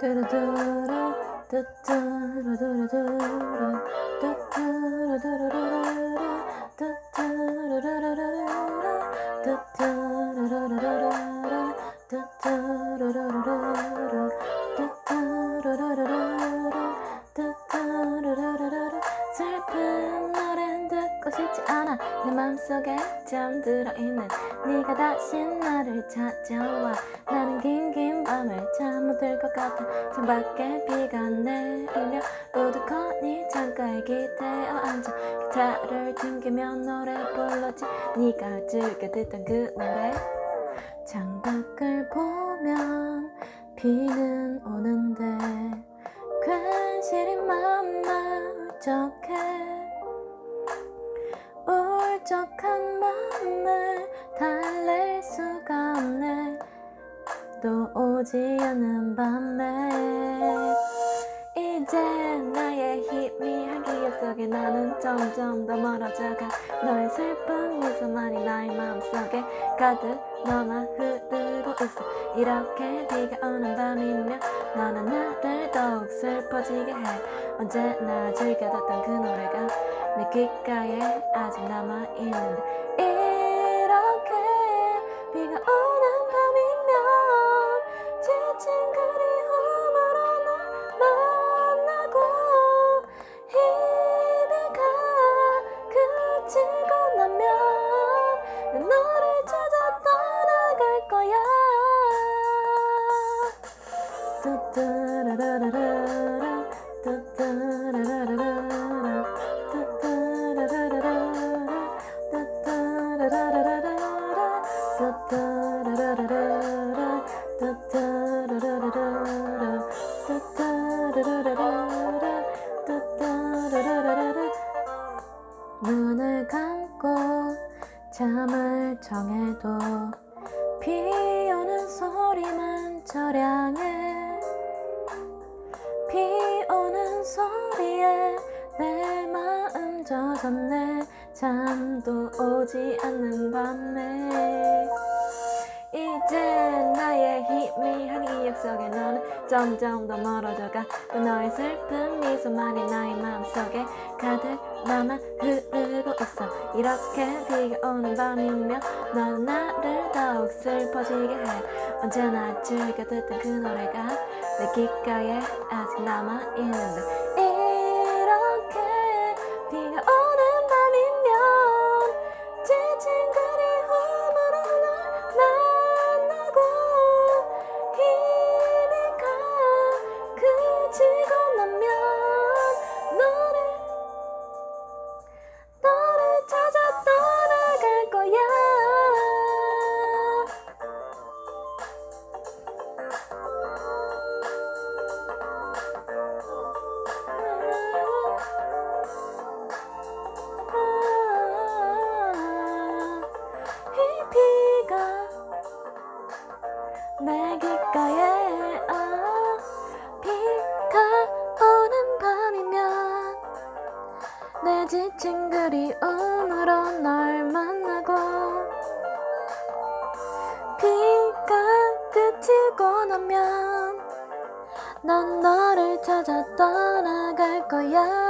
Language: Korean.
뚜루뚜루 뚜뚜루루루루 맘속에 잠들어 있는 네가 다시 나를 찾아와. 나는 긴긴 밤을 잠 못 들 것 같아. 창밖에 비가 내리며 우두커니 창가에 기대어 앉아. 기타를 튕기며 노래 불렀지. 네가 즐겨 듣던 그 노래. 창밖을 보면 비는 오는데 괜시리 맘만 울적해 울적한 맘을 달랠 수가 없네. 또 오지 않는 밤에 이제 나의 희미한 기억 속에 나는 점점 더 멀어져가. 너의 슬픈 미소만이 나의 마음속에 가득 너만 흐르고 있어. 이렇게 비가 오는 밤이면 너는 나를 더욱 슬퍼지게 해. 언제나 즐겨 듣던 그 노래가 내 귓가에 아직 남아있는데 눈을 감고 잠을 청해도 비 오는 소리만 저량해. 비 오는 소리에 내 마음 젖었네. 잠도 오지 않는 밤에 나의 희미한 기억 속에 너는 점점 더 멀어져가. 또 너의 슬픈 미소만이 나의 마음속에 가득 남아 흐르고 있어. 이렇게 비가 오는 밤이면 넌 나를 더욱 슬퍼지게 해. 언제나 즐겨 듣던 그 노래가 내 귓가에 아직 남아있는데. 이렇게 비가 오는 너를 너를 찾아 떠나갈 거야 지친 그리움으로 널 만나고 비가 그치고 나면 난 너를 찾아 떠나갈 거야.